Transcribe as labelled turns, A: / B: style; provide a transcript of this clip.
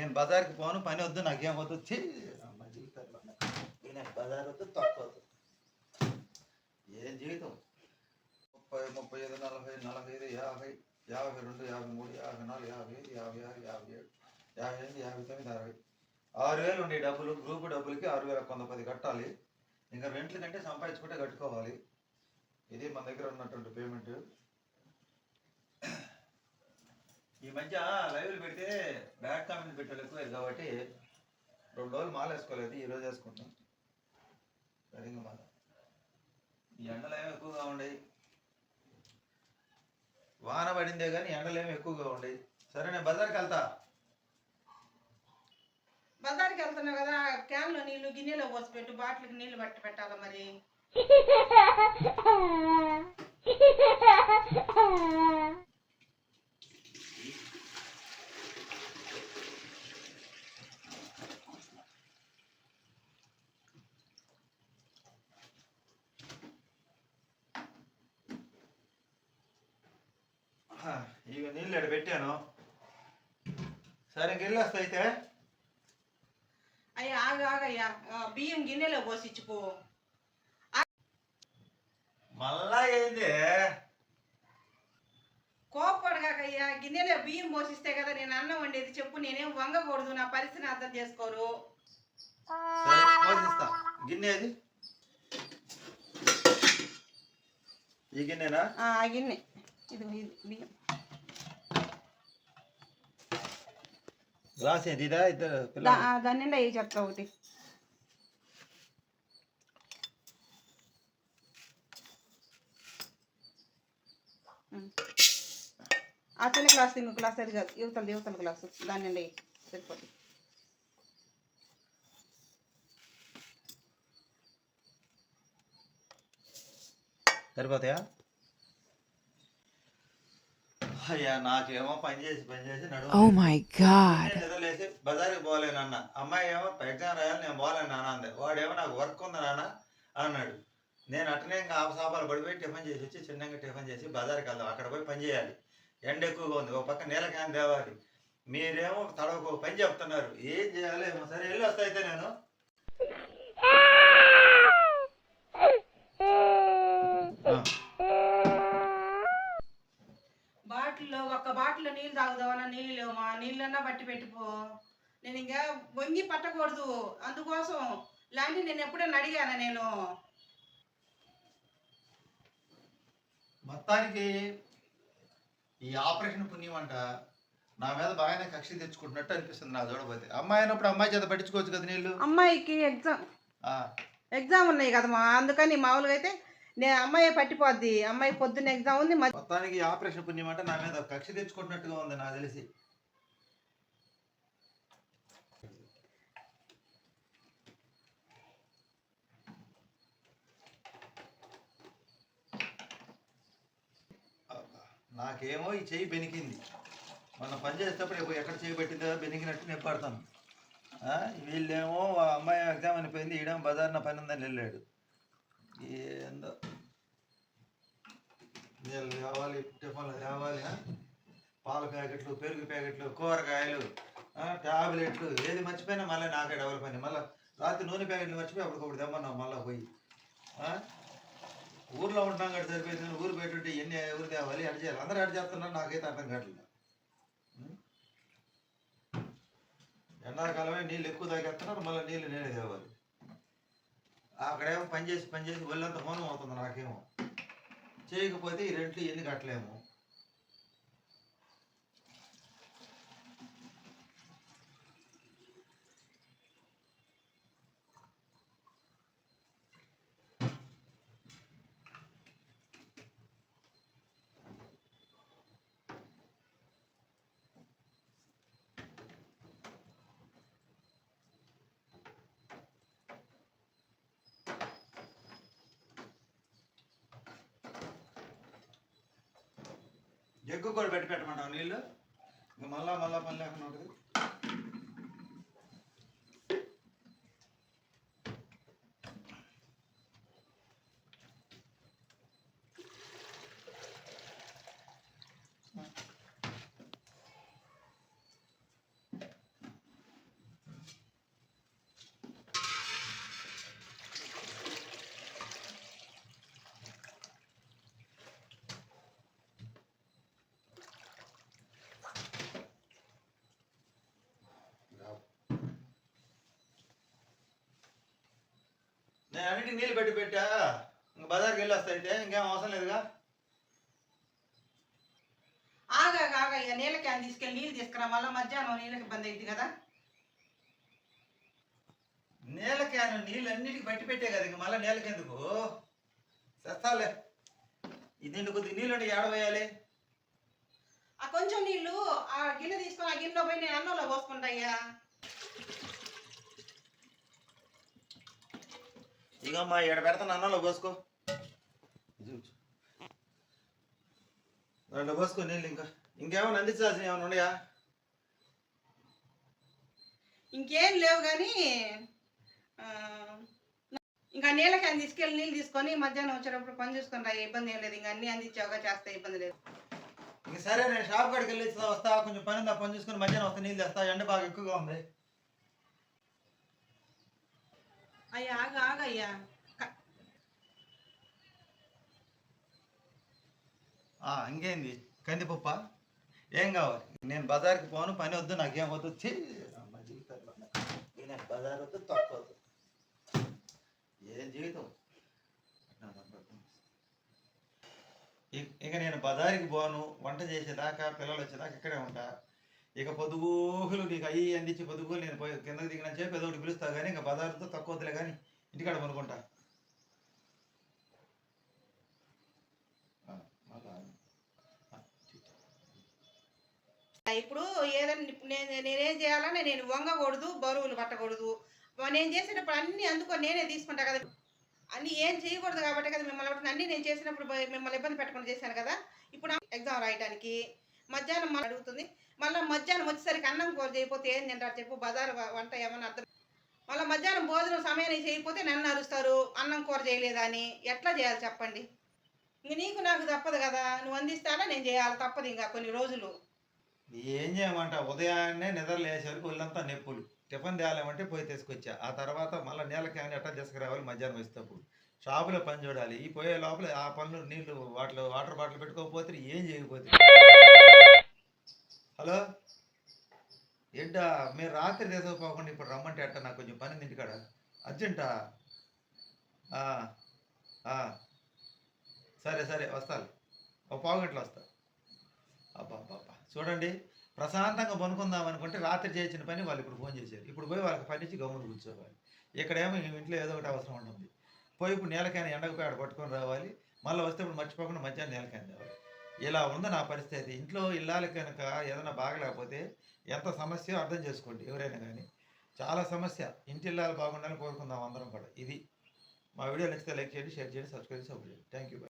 A: నేను బజార్కి పోను పని వద్దు నాకేం వద్దు. అమ్మ జీవితంలో నేను బజార్ వద్దు తక్కువ వద్దు. ఏం జీవితం? ముప్పై ముప్పై ఐదు నలభై నలభై ఐదు యాభై యాభై రెండు యాభై మూడు యాభై నాలుగు యాభై ఐదు యాభై ఆరు యాభై ఏడు యాభై ఎనిమిది యాభై తొమ్మిది అరవై. ఆరు వేలు ఉండే డబ్బులు గ్రూప్ డబ్బులకి ఆరు వేల కొంత పది కట్టాలి. ఇంకా రెంట్ల కంటే సంపాదించుకుంటే కట్టుకోవాలి. ఇది మన దగ్గర ఉన్నటువంటి పేమెంట్. ఈ మధ్య లైవ్లు పెడితే బ్యాడ్ కామెంట్ పెట్టాలి ఎక్కువ కాబట్టి రెండు రోజులు మాల వేసుకోలేదు ఈ రోజు వేసుకుంటాం సరిగ్గా మాల. ఈ ఎండలు ఏమి ఎక్కువగా ఉండయి వాన పడిందే కానీ ఎండలు ఏమి ఎక్కువగా ఉండయి సరే నేను బజార్కి వెళ్తా.
B: బజార్కి వెళ్తున్నావు కదా క్యాన్లో నీళ్ళు గిన్నెలో పోసి పెట్టు బాటిల్కి నీళ్ళు పట్టి పెట్టాలా మరి?
A: ఇక్కడ పెట్టాను. సరే అయితే.
B: అయ్యా ఆగు ఆగయ్యా బియ్యం గిన్నెలో పోసి ఇచ్చిపో
A: మళ్ళా ఏంది?
B: కోప్పడగాకయ్యా గిన్నెలో బియ్యం పోసిస్తే కదా నేను అన్నం వండేది చెప్పు నేనేం వంగకూడదు నా పరిస్థితిని అర్థం చేసుకోరు.
A: గిన్నె అది ఈ గిన్నెనా?
B: ఆ గిన్నె. ఇది బియ్యం.
A: గ్లాస్ ఏది ఇదా ఇద్దరు
B: దాని నిండా ఈ చెత్త ఒకటి. ఆ చిన్న గ్లాస్ ఇంకో గ్లాస్ అది కాదు. యువతల యువతల గ్లాసు దాని నిండా. సరిపోతుంది
A: సరిపోతాయా? అయ్యా నాకేమో పని చేసి పని చేసి నడుము
C: my god.
A: నేను నిద్రలేసి బజార్కి పోలేనన్న అమ్మాయి ఏమో ఎగ్జామ్ రాయాలి నేను పోలేను నాన్న అంది. వాడేమో నాకు వర్క్ ఉంది నాన్న అన్నాడు. నేను అట్లనే ఇంకా ఆ సాపాలు పడిపోయి టిఫిన్ చేసి వచ్చి చిన్నగా టిఫిన్ చేసి బజార్కి వెళ్దాం. అక్కడ పోయి పని చేయాలి. ఎండ ఎక్కువగా ఉంది. ఒక పక్క నీళ్ళ క్యాన్ తేవాలి. మీరేమో తడవకు పని చెప్తున్నారు. ఏం చేయాలి ఏమో సరే వెళ్ళి వస్తా అయితే నేను.
B: నీళ్ళు తాగుదామన్నా నీళ్ళు లేవు మా నీళ్ళన్నా బట్టి పెట్టిపో నేను ఇంకా వంగి పట్టకూడదు. అందుకోసం లాంటి నేను ఎప్పుడైనా అడిగానా నేను?
A: మొత్తానికి ఈ ఆపరేషన్ పుణ్యం అంట నా మీద బాగానే కక్ష తెచ్చుకుంటున్నట్టు అనిపిస్తుంది నా చూడబోతే అమ్మాయి అయినప్పుడు అమ్మాయి చేత పట్టించుకోవచ్చు కదా నీళ్ళు?
B: అమ్మాయికి ఎగ్జామ్.
A: ఆ,
B: ఎగ్జామ్ ఉన్నాయి కదమ్మా అందుకని మామూలుగా అయితే నేను అమ్మాయి పట్టిపోద్ది. అమ్మాయి పొద్దున్న ఎగ్జామ్ ఉంది
A: మొత్తానికి ఆపరేషన్ పుణ్యం అంటే నా మీద కక్ష తెచ్చుకుంటున్నట్టుగా ఉంది నాకు తెలిసి. నాకేమో ఈ చెయ్యి బెనికింది. మొన్న పని చేసేటప్పుడు ఎక్కడ చేయి పెట్టిందో బెనికినట్టు నేను పడతాను. ఆ, వీళ్ళేమో అమ్మాయి ఎగ్జామ్ అనిపోయింది ఈడేమో బజార్న పని ఉందని వెళ్ళాడు. ఏందో? నీళ్ళు కావాలి టిఫిన్లు కావాలి పాల ప్యాకెట్లు పెరుగు ప్యాకెట్లు కూరగాయలు టాబ్లెట్లు ఏది మర్చిపోయినా మళ్ళీ నాకే డెవలప్ అయింది మళ్ళీ రాత్రి నూనె ప్యాకెట్లు మర్చిపోయి అప్పటికప్పుడు తెమ్మన్నావు మళ్ళీ పోయి. ఊర్లో ఉంటున్నాం కదా సరిపోయింది. ఊరు పెట్టుంటే ఎన్ని ఊరు తేవాలి అటు చేయాలి. అందరూ అడి చేస్తున్నారు నాకైతే అర్థం కావట్లేదు. ఎండాకాలమే నీళ్ళు ఎక్కువ తాగేస్తున్నారు మళ్ళీ నీళ్ళు నేనే తేవాలి. అక్కడేమో పనిచేసి పనిచేసి ఒళ్ళంతా మౌనం అవుతుంది నాకేమో. చేయకపోతే ఈ రెంట్లు ఎన్ని కట్టలేము. జగ్గు కూడా పెట్టి పెట్టమంటావు నీళ్ళు? ఇంకా మళ్ళా మళ్ళా పని లేకుండా ఉంటుంది. అన్నిటికి నీళ్ళు పెట్టి పెట్టా. ఇంక బజార్కి వెళ్ళి వస్తా అయితే ఇంకేం అవసరం లేదుగా.
B: ఆగా ఆగా ఇక నీళ్ళ క్యాన్ తీసుకెళ్ళి నీళ్ళు తీసుకురా మళ్ళీ మధ్యాహ్నం నీళ్ళకి ఇబ్బంది అయింది కదా.
A: నీళ్ళ క్యాన్ నీళ్ళు అన్నిటికి పట్టి పెట్టే కదా ఇంక మళ్ళీ నీళ్ళకి ఎందుకు సస్తాలే. ఇది కొద్ది నీళ్ళు ఏడవేయాలి
B: ఆ కొంచెం నీళ్ళు ఆ గిన్నె తీసుకొని ఆ గిన్నెలో పోయి నేను అన్నంలో పోసుకుంటా
A: ఇక మా ఇక్కడ పెడతాను అన్నంలో పోసుకో. దాంట్లో పోసుకో నీళ్ళు ఇంకా. ఇంకేమైనా అందించాల్సిన ఏమైనా ఉన్నాయా?
B: ఇంకేం లేవు కానీ ఇంకా నీళ్ళ క్యాన్ తీసుకెళ్ళి నీళ్ళు తీసుకొని మధ్యాహ్నం వచ్చేటప్పుడు పని చూసుకుంటా ఇబ్బంది ఏం లేదు. ఇంకా అన్ని అందించావుగా చేస్తే ఇబ్బంది లేదు.
A: ఇంక సరే నేను షాప్ కాడికి వెళ్ళి వస్తా కొంచెం పని ఉందా పని చూసుకొని మధ్యాహ్నం వస్తా నీళ్ళు తెస్తా ఎండ బాగా ఎక్కువగా ఉంది.
B: అయ్యా ఆగా ఆగయ్యా
A: ఆ, ఇంకేంది? కందిపప్ప? ఏం కావాలి? నేను బజార్కి పోను పని వద్దు నాకేం వద్దు. ఛీ, నేను బజార్ వద్దు తక్కువ వద్దు. ఏం జీవితం? ఇక నేను బజార్కి పోను వంట చేసేదాకా పిల్లలు వచ్చేదాకా ఇక్కడే ఉంటా. ఇక పొదుగులు నీకు అయ్యి అందించి పొదుగులు నేను పోయి కిందకి దిగిన చెప్పి ఏదో ఒకటి పిలుస్తా కానీ ఇంకా బజార్తో తక్కువ వద్దులే కానీ ఇంటికాడ కొనుక్కుంటా
B: ఇప్పుడు ఏదైనా నేను నేనేం చేయాలని నేను వంగకూడదు బరువులు పట్టకూడదు. నేను చేసేటప్పుడు అన్ని అందుకో నేనే తీసుకుంటా కదా. అన్ని ఏం చేయకూడదు కాబట్టి కదా మిమ్మల్ని అన్ని నేను చేసినప్పుడు మిమ్మల్ని ఇబ్బంది పెట్టకుండా చేశాను కదా. ఇప్పుడు ఎగ్జామ్ రాయడానికి మధ్యాహ్నం అడుగుతుంది. మళ్ళీ మధ్యాహ్నం వచ్చేసరికి అన్నం కూర చేయకపోతే ఏం తింటారు చెప్పు? బజారు వంట ఏమన్నా అర్థం మళ్ళీ మధ్యాహ్నం భోజనం సమయానికి చేయకపోతే నన్ను అరుస్తారు అన్నం కూర చేయలేదా అని. ఎట్లా చేయాలి చెప్పండి? ఇంక నీకు నాకు తప్పదు కదా. నువ్వు అందిస్తానా? నేను చేయాలి. తప్పదు ఇంకా కొన్ని రోజులు.
A: ఏం చేయమంట? ఉదయాన్నే నిద్ర లేచేసరికి ఒళ్ళంతా నొప్పులు. టిఫిన్ తేయాలంటే పోయి తీసుకొచ్చా. ఆ తర్వాత మళ్ళీ నీళ్ళ క్యాన్ ఎట్లా తీసుకురావాలి? మధ్యాహ్నం వచ్చేటప్పుడు. షాపులో పని చూడాలి. ఈ పోయే లోపల ఆ పనులు నీళ్ళు వాటిలో వాటర్ బాటిల్ పెట్టుకోకపోతే ఏం చేయకపోతే? హలో? ఏంటా? మీరు రాత్రి తీసుకుపోకుండా ఇప్పుడు రమ్మంటే అట్ట నాకు కొంచెం పని ఇంటికాడ. అర్జెంటా? సరే సరే వస్తాను ఒక పావు వస్తా. అబ్బా అబ్బా చూడండి ప్రశాంతంగా పనుకుందాం అనుకుంటే రాత్రి చేసిన పని వాళ్ళు ఇప్పుడు ఫోన్ చేశారు. ఇప్పుడు పోయి వాళ్ళకి పని ఇచ్చి కూర్చోవాలి. ఇక్కడేమో ఇంట్లో ఏదో ఒకటి అవసరం ఉంటుంది. పోయి ఇప్పుడు నేలకైనా ఎండకపోయి ఆడ పట్టుకొని రావాలి. మళ్ళీ వస్తే ఇప్పుడు మర్చిపోకుండా మధ్యాహ్నం నేలకైనా తేవాలి. ఇలా ఉంది నా పరిస్థితి? ఇంట్లో ఇల్లాలి కనుక ఏదైనా బాగలేకపోతే ఎంత సమస్య అర్థం చేసుకోండి ఎవరైనా కానీ. చాలా సమస్య. ఇంటి ఇల్లాలు బాగుండాలని కోరుకుందాం అందరం కూడా. ఇది మా వీడియో నచ్చితే లైక్ చేయండి షేర్ చేయండి సబ్స్క్రైబ్ చేయండి. Thank you